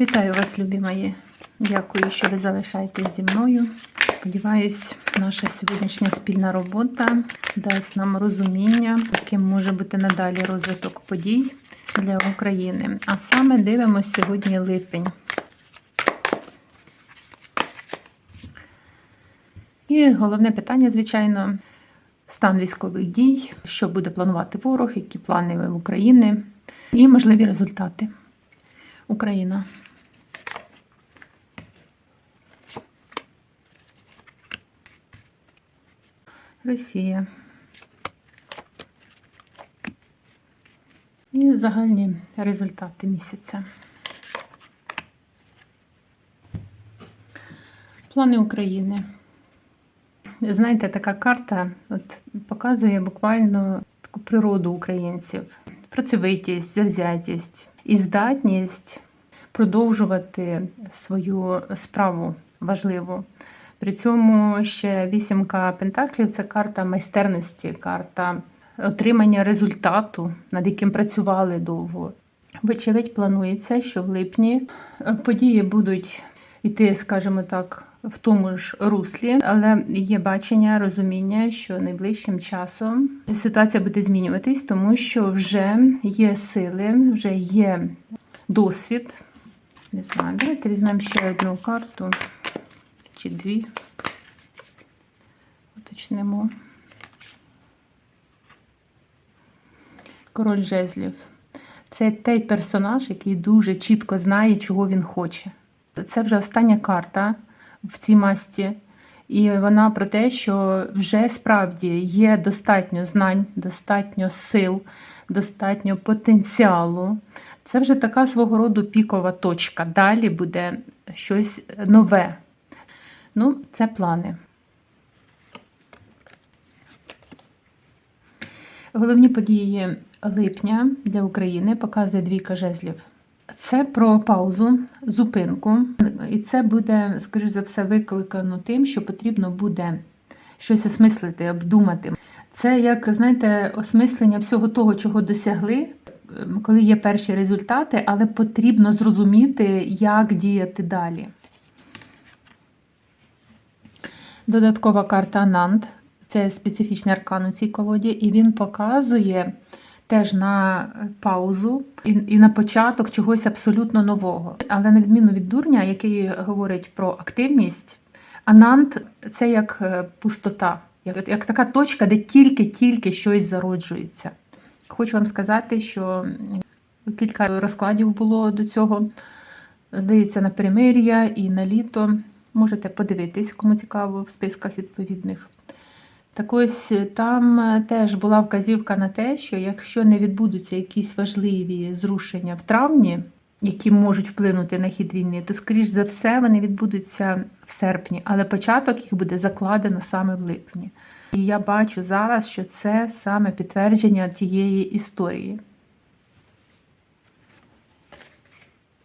Вітаю вас, любі мої. Дякую, що ви залишаєтесь зі мною. Сподіваюсь, наша сьогоднішня спільна робота дасть нам розуміння, яким може бути надалі розвиток подій для України. А саме дивимося сьогодні липень. І головне питання, звичайно, стан військових дій, що буде планувати ворог, які плани в України і можливі результати. Україна. Росія. І загальні результати місяця. Плани України. Знаєте, така карта от, показує буквально таку природу українців, працьовитість, завзятість і здатність продовжувати свою справу важливу. При цьому ще вісімка пентаклів це карта майстерності, карта отримання результату, над яким працювали довго. Вочевидь, планується, що в липні події будуть йти, скажімо так, в тому ж руслі, але є бачення, розуміння, що найближчим часом ситуація буде змінюватись, тому що вже є сили, вже є досвід. Не знаю, давайте візьмемо ще одну карту чи дві. Уточнимо. Король жезлів. Це той персонаж, який дуже чітко знає, чого він хоче. Це вже остання карта в цій масті. І вона про те, що вже справді є достатньо знань, достатньо сил, достатньо потенціалу. Це вже така свого роду пікова точка. Далі буде щось нове. Ну, це плани. Головні події липня для України показує двійка жезлів. Це про паузу, зупинку, і це буде, скоріш за все, викликано тим, що потрібно буде щось осмислити, обдумати. Це як, знаєте, осмислення всього того, чого досягли, коли є перші результати, але потрібно зрозуміти, як діяти далі. Додаткова карта Ананд це специфічний аркан у цій колоді, і він показує теж на паузу і, і на початок чогось абсолютно нового. Але на відміну від дурня, який говорить про активність, Ананд це як е, пустота, як, як така точка, де тільки-тільки щось зароджується. Хочу вам сказати, що кілька розкладів було до цього. Здається, на перемир'я і на літо. Можете подивитись, кому цікаво, в списках відповідних. Так ось там теж була вказівка на те, що якщо не відбудуться якісь важливі зрушення в травні, які можуть вплинути на хід війни, то, скоріш за все, вони відбудуться в серпні, але початок їх буде закладено саме в липні. І я бачу зараз, що це саме підтвердження тієї історії.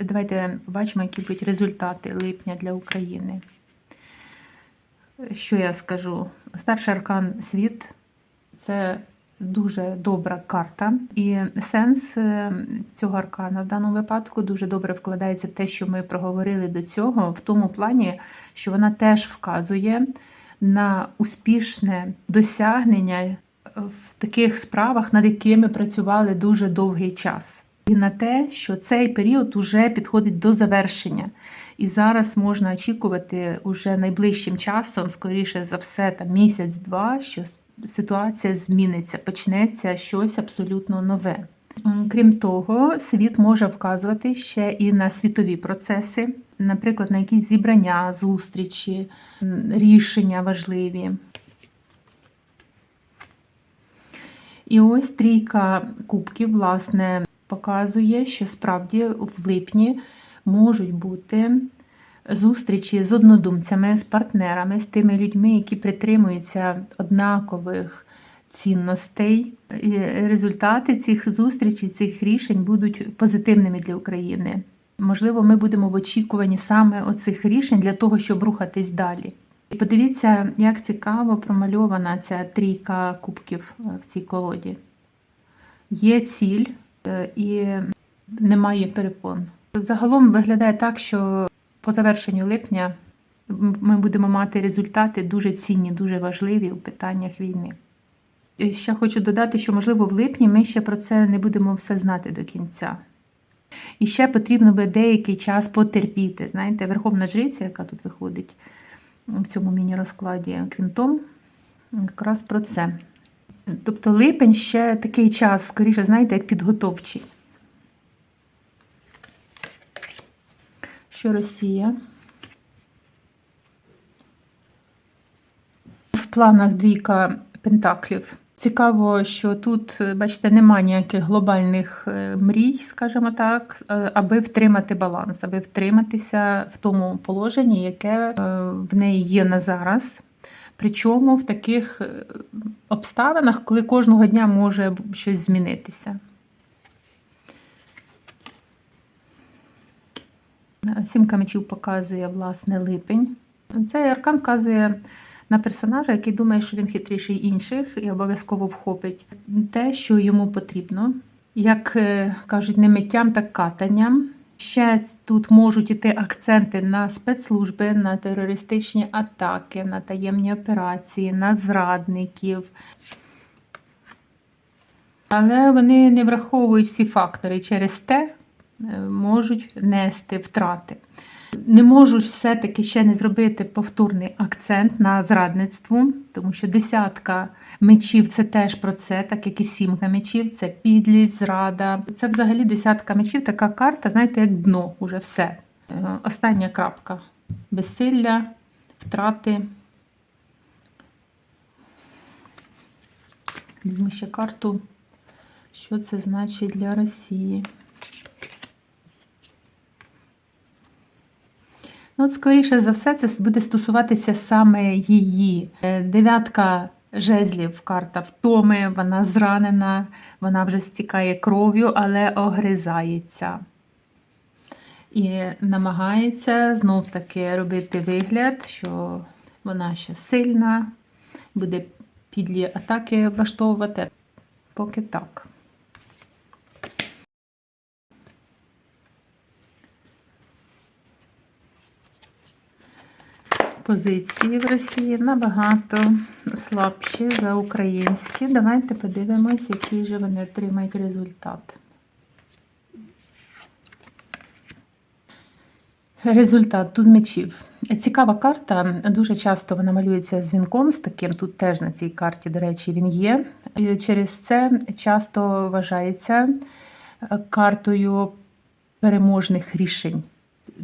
Давайте побачимо, які будуть результати липня для України. Що я скажу? Старший аркан світ це дуже добра карта, і сенс е, цього аркана в даному випадку дуже добре вкладається в те, що ми проговорили до цього, в тому плані, що вона теж вказує на успішне досягнення в таких справах, над якими працювали дуже довгий час. І на те, що цей період уже підходить до завершення. І зараз можна очікувати уже найближчим часом, скоріше за все, там місяць-два, що ситуація зміниться, почнеться щось абсолютно нове. Крім того, світ може вказувати ще і на світові процеси, наприклад, на якісь зібрання, зустрічі, рішення важливі. І ось трійка кубків, власне, показує, що справді в липні можуть бути зустрічі з однодумцями, з партнерами, з тими людьми, які притримуються однакових цінностей. І Результати цих зустрічей, цих рішень будуть позитивними для України. Можливо, ми будемо в очікуванні саме оцих рішень для того, щоб рухатись далі. І подивіться, як цікаво промальована ця трійка кубків е, в цій колоді. Є ціль і немає перепон. Загалом виглядає так, що по завершенню липня ми будемо мати результати дуже цінні, дуже важливі у питаннях війни. І ще хочу додати, що, можливо, в липні ми ще про це не будемо все знати до кінця. І ще потрібно би деякий час потерпіти. Знаєте, Верховна Жриця, яка тут виходить в цьому міні-розкладі, крім того, якраз про це. Тобто липень ще такий час, скоріше, знаєте, як підготовчий. Що Росія? В планах двійка пентаклів. Цікаво, що тут, е, бачите, немає ніяких глобальних е, мрій, скажімо так, е, аби втримати баланс, аби втриматися в тому положенні, яке в неї є на зараз. Причому в таких е, обставинах, коли кожного дня може щось змінитися. Сімка мечів показує власне липень. Цей аркан вказує на персонажа, який думає, що він хитріший інших і обов'язково вхопить те, що йому потрібно. Як е, кажуть, не миттям, так катанням. Ще тут можуть іти акценти на спецслужби, на терористичні атаки, на таємні операції, на зрадників. Але вони не враховують всі фактори через те е, можуть нести втрати. Не можуть все-таки ще не зробити повторний акцент на зрадництву, тому що десятка мечів це теж про це, так як і сімка мечів, це підлість, зрада. Це взагалі десятка мечів, така карта, знаєте, як дно, уже все. Е, Остання крапка. Безсилля, втрати. Візьму ще карту. Що це значить для Росії? От, скоріше за все, це буде стосуватися саме її. Е, Дев'ятка жезлів, карта втоми, вона зранена, вона вже стікає кров'ю, але огризається. І намагається знов таки робити вигляд, що вона ще сильна, буде підлі атаки влаштовувати. Поки так. Позиції в Росії набагато слабші за українські. Давайте подивимось, який же вони отримають результат. Результат туз мечів. Цікава карта. Дуже часто вона малюється дзвінком з таким. Тут теж на цій карті, до речі, він є. І через це часто вважається картою переможних рішень.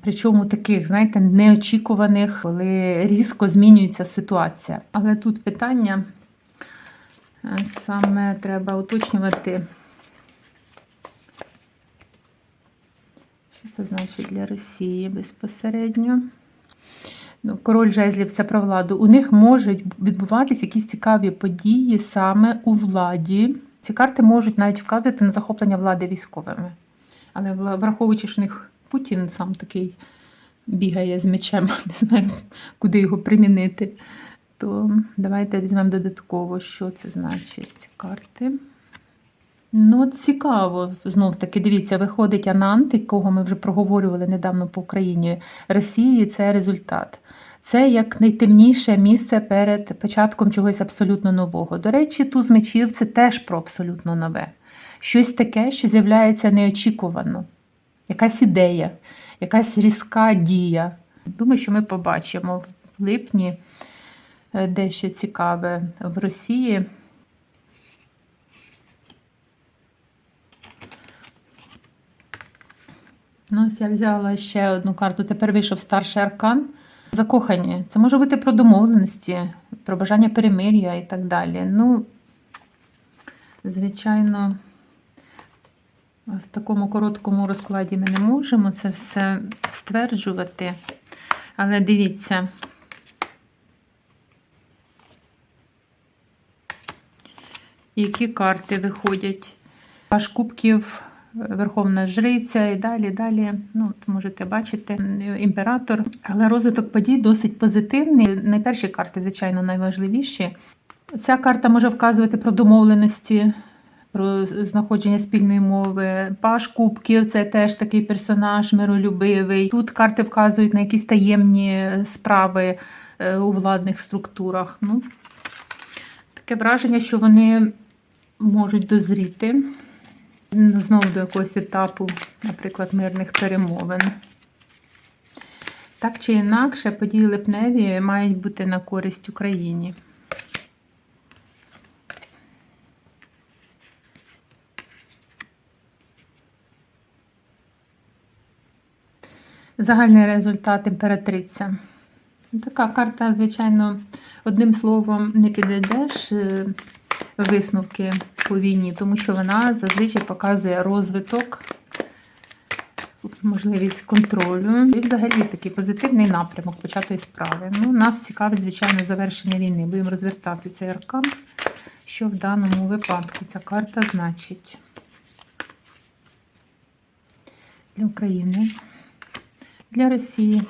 Причому таких, знаєте, неочікуваних, коли різко змінюється ситуація. Але тут питання е, саме треба уточнювати, що це значить для Росії безпосередньо. Ну, Король жезлів це про владу. У них можуть відбуватися якісь цікаві події саме у владі. Ці карти можуть навіть вказувати на захоплення влади військовими. Але враховуючи, що у них Путін сам такий бігає з мечем, не знаю, куди його примінити. То давайте візьмемо додатково, що це значить ці карти. Ну, цікаво, знов таки, дивіться, виходить Анант, якого ми вже проговорювали недавно по Україні Росії. Це результат. Це як найтемніше місце перед початком чогось абсолютно нового. До речі, туз мечів це теж про абсолютно нове. Щось таке, що з'являється неочікувано якась ідея, якась різка дія. Думаю, що ми побачимо в липні е, дещо цікаве в Росії. Ну, ось я взяла ще одну карту. Тепер вийшов старший аркан. Закохані. Це може бути про домовленості, про бажання перемир'я і так далі. Ну, звичайно. В такому короткому розкладі ми не можемо це все стверджувати. Але дивіться, які карти виходять. Паш кубків, Верховна Жриця і далі, далі. Ну, можете бачити, імператор. Але розвиток подій досить позитивний. Найперші карти, звичайно, найважливіші. Ця карта може вказувати про домовленості про знаходження спільної мови. Паш Кубків це теж такий персонаж миролюбивий. Тут карти вказують на якісь таємні справи е, у владних структурах. Ну, таке враження, що вони можуть дозріти знову до якогось етапу, наприклад, мирних перемовин. Так чи інакше, події липневі мають бути на користь Україні. Загальний результат імператриця. Така карта, звичайно, одним словом, не підійдеш е, висновки по війні, тому що вона зазвичай показує розвиток, можливість контролю і взагалі такий позитивний напрямок початої справи. Ну, Нас цікавить, звичайно, завершення війни. Будемо розвертати цей аркан, що в даному випадку ця карта значить для України, для Росії.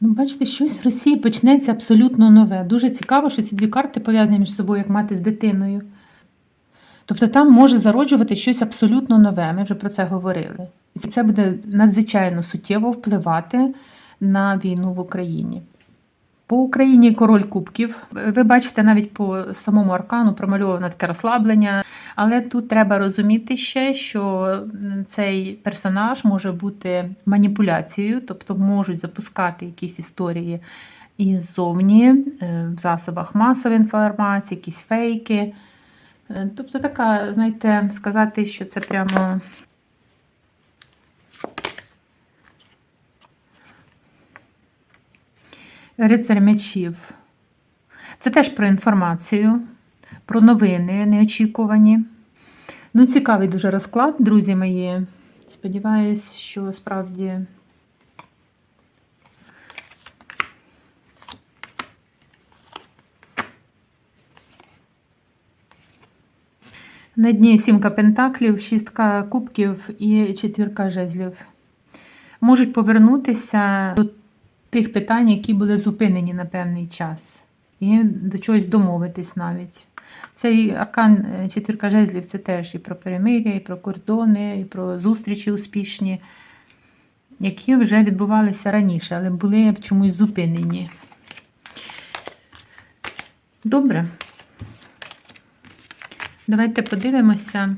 Ну, бачите, щось в Росії почнеться абсолютно нове. Дуже цікаво, що ці дві карти пов'язані між собою, як мати з дитиною. Тобто там може зароджувати щось абсолютно нове, ми вже про це говорили. І це буде надзвичайно суттєво впливати на війну в Україні. По Україні король кубків. Ви бачите, навіть по самому аркану промальовано таке розслаблення. Але тут треба розуміти ще, що цей персонаж може бути маніпуляцією, тобто можуть запускати якісь історії іззовні, е, в засобах масової інформації, якісь фейки. Е, Тобто, така, знаєте, сказати, що це прямо. Рицар мечів. Це теж про інформацію, про новини неочікувані. Ну, цікавий дуже розклад, друзі мої. Сподіваюсь, що справді. На дні сімка пентаклів, шістка кубків і четвірка жезлів. Можуть повернутися до тих питань, які були зупинені на певний час, і до чогось домовитись навіть. Цей аркан е, четвірка жезлів це теж і про перемир'я, і про кордони, і про зустрічі успішні, які вже відбувалися раніше, але були чомусь зупинені. Добре. Давайте подивимося.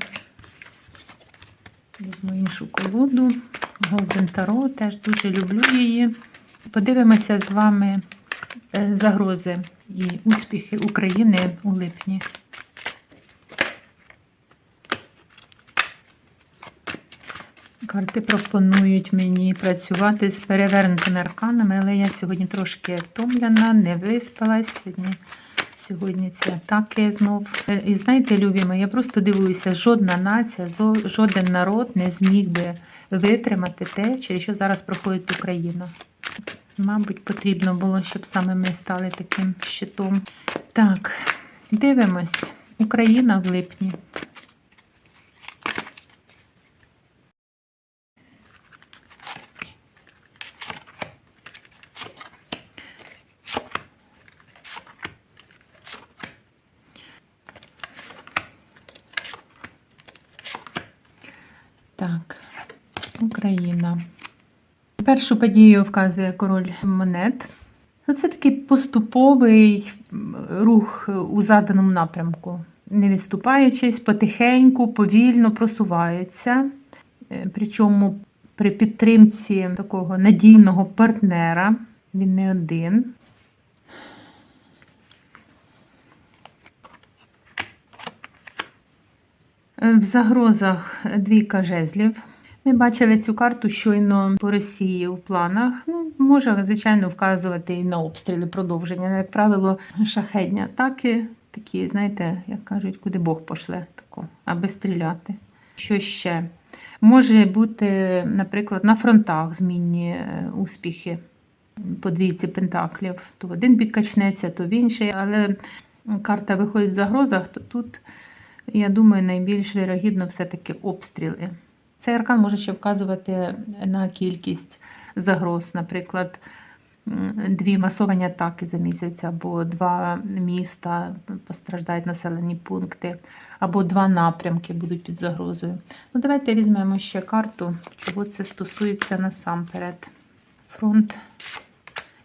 Візьму іншу колоду. Golden Tarot, теж дуже люблю її. Подивимося з вами е, загрози і успіхи України у липні. Карти пропонують мені працювати з перевернутими арканами, але я сьогодні трошки втомлена, не виспалась. Сьогодні сьогодні ці атаки знов. І знаєте, любі мої, я просто дивуюся, жодна нація, жоден народ не зміг би витримати те, через що зараз проходить Україна. Мабуть, потрібно було, щоб саме ми стали таким щитом. Так, дивимось. Україна в липні. Так, Україна. Першу подію вказує король монет. Ну, Це такий поступовий рух у заданому напрямку. Не відступаючись, потихеньку, повільно просуваються. Е, Причому при підтримці такого надійного партнера, він не один. В загрозах двійка жезлів. Ми бачили цю карту щойно по Росії у планах. Ну, Може, звичайно, вказувати і на обстріли продовження. Як правило, шахедні атаки, такі, знаєте, як кажуть, куди Бог пошле, тако, аби стріляти. Що ще? Може бути, наприклад, на фронтах змінні е, успіхи по двійці пентаклів. То в один бік качнеться, то в інший. Але карта виходить в загрозах, то тут, я думаю, найбільш вірогідно все-таки обстріли. Цей аркан може ще вказувати на кількість загроз. Наприклад, дві масовані атаки за місяць, або два міста постраждають населені пункти, або два напрямки будуть під загрозою. Ну, давайте візьмемо ще карту, чого це стосується насамперед. Фронт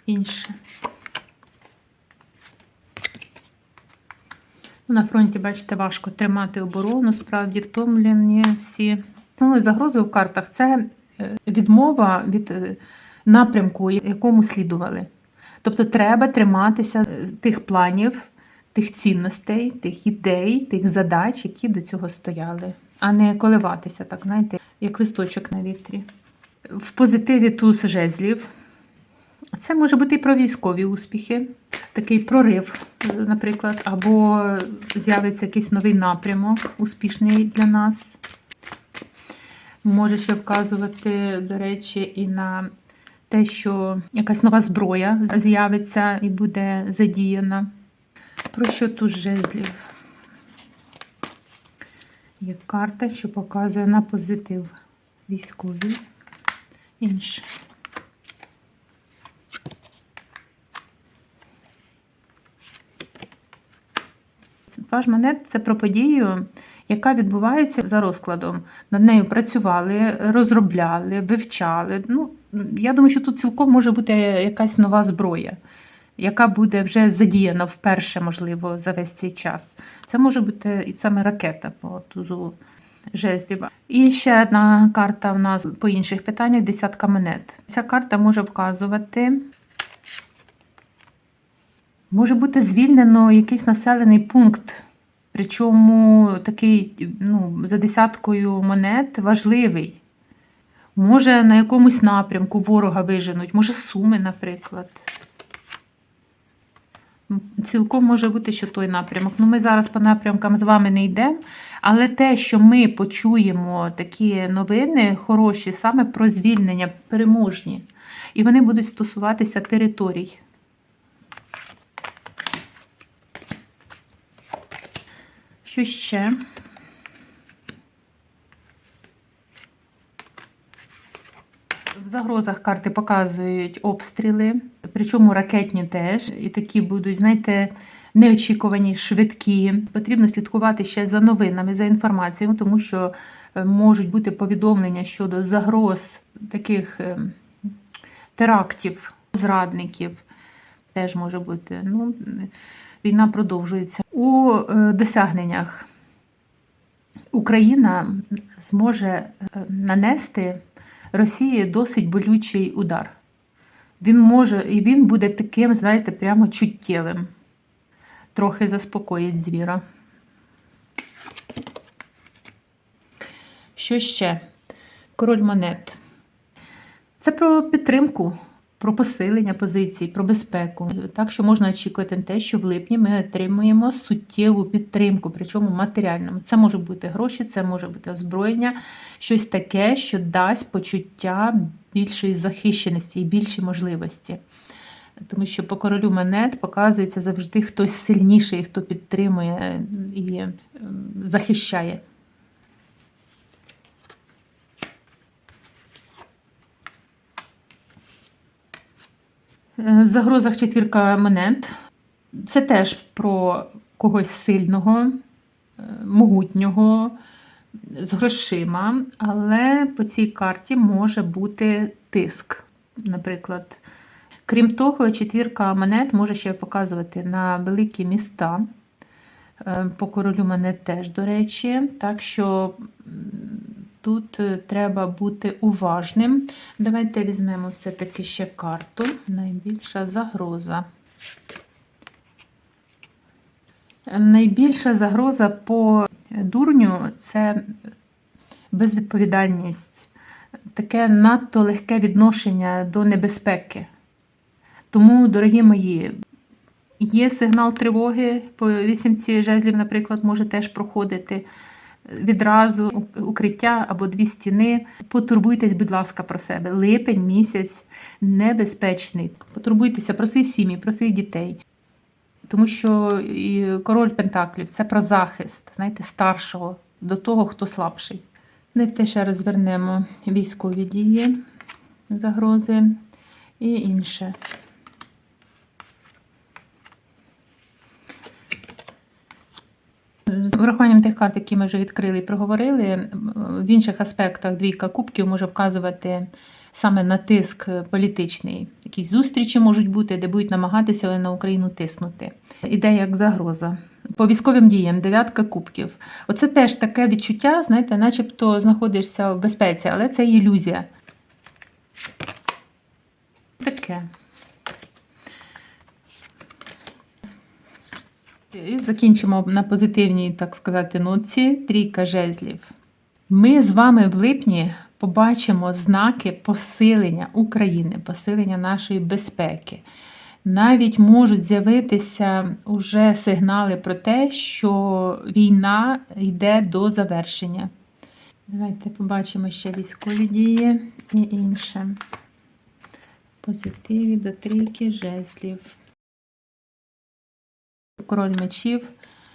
інше. Ну, на фронті, бачите, важко тримати оборону, справді втомлені всі. Ну, і загрози в картах це е, відмова від е, напрямку, якому слідували. Тобто треба триматися е, тих планів, тих цінностей, тих ідей, тих задач, які до цього стояли, а не коливатися, так, знаєте, як листочок на вітрі. В позитиві туз жезлів. Це може бути і про військові успіхи, такий прорив, наприклад, або з'явиться якийсь новий напрямок, успішний для нас. Може ще вказувати, до речі, і на те, що якась нова зброя з'явиться і буде задіяна. Про що тут жезлів? Є карта, що показує на позитив військові. Інше. Ваш монет це про подію, яка відбувається за розкладом. Над нею працювали, розробляли, вивчали. Ну, я думаю, що тут цілком може бути якась нова зброя, яка буде вже задіяна вперше, можливо, за весь цей час. Це може бути і саме ракета по тузу жезлів. І ще одна карта в нас по інших питаннях десятка монет. Ця карта може вказувати. Може бути звільнено якийсь населений пункт, причому такий ну, за десяткою монет важливий. Може на якомусь напрямку ворога виженуть, може суми, наприклад. Цілком може бути, що той напрямок. Ну, Ми зараз по напрямкам з вами не йдемо, але те, що ми почуємо такі новини хороші, саме про звільнення, переможні, і вони будуть стосуватися територій. Що ще? В загрозах карти показують обстріли, причому ракетні теж. І такі будуть, знаєте, неочікувані, швидкі. Потрібно слідкувати ще за новинами, за інформацією, тому що е, можуть бути повідомлення щодо загроз таких е, терактів, зрадників. Теж може бути. Ну, війна продовжується. У е, досягненнях Україна зможе е, нанести Росії досить болючий удар. Він може, і він буде таким, знаєте, прямо чуттєвим. Трохи заспокоїть звіра. Що ще? Король монет. Це про підтримку про посилення позицій, про безпеку. Так що можна очікувати на те, що в липні ми отримуємо суттєву підтримку, причому матеріальному. Це може бути гроші, це може бути озброєння, щось таке, що дасть почуття більшої захищеності і більші можливості. Тому що по королю монет показується завжди хтось сильніший, хто підтримує і ем, захищає. В загрозах четвірка монет. Це теж про когось сильного, е, могутнього, з грошима, але по цій карті може бути тиск, наприклад. Крім того, четвірка монет може ще показувати на великі міста. Е, По королю монет теж, до речі. Так що Тут е, треба бути уважним. Давайте візьмемо все-таки ще карту. Найбільша загроза. Найбільша загроза по дурню це безвідповідальність, таке надто легке відношення до небезпеки. Тому, дорогі мої, є сигнал тривоги по вісімці жезлів, наприклад, може теж проходити відразу укриття або дві стіни. Потурбуйтесь, будь ласка, про себе. Липень місяць небезпечний. Потурбуйтеся про свої сім'ї, про своїх дітей. Тому що і король Пентаклів це про захист, знаєте, старшого до того, хто слабший. Давайте ще розвернемо військові дії, загрози і інше. Врахуванням тих карт, які ми вже відкрили і проговорили, в інших аспектах двійка кубків може вказувати саме на тиск політичний. Якісь зустрічі можуть бути, де будуть намагатися на Україну тиснути. Іде як загроза. По військовим діям дев'ятка кубків. Оце теж таке відчуття, знаєте, начебто знаходишся в безпеці, але це ілюзія. Таке. І закінчимо на позитивній, так сказати, ноці. Трійка жезлів. Ми з вами в липні побачимо знаки посилення України, посилення нашої безпеки. Навіть можуть з'явитися уже сигнали про те, що війна йде до завершення. Давайте побачимо ще військові дії і інше. Позитиві до трійки жезлів. Король мечів.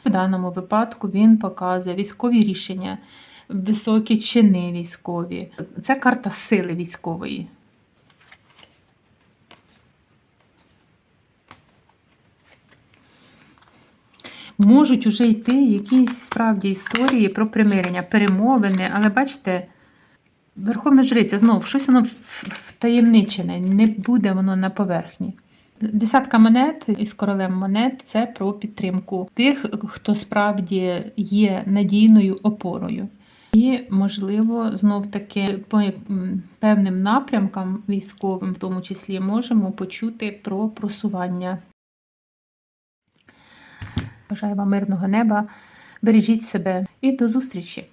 В даному випадку він показує військові рішення, високі чини військові. Це карта сили військової. Можуть уже йти якісь справді історії про примирення, перемовини, але бачите, Верховна Жриця знову щось воно втаємничене, не буде воно на поверхні. Десятка монет із королем монет це про підтримку тих, хто справді є надійною опорою. І, можливо, знов таки по певним напрямкам військовим, в тому числі, можемо почути про просування. Бажаю вам мирного неба, бережіть себе і до зустрічі!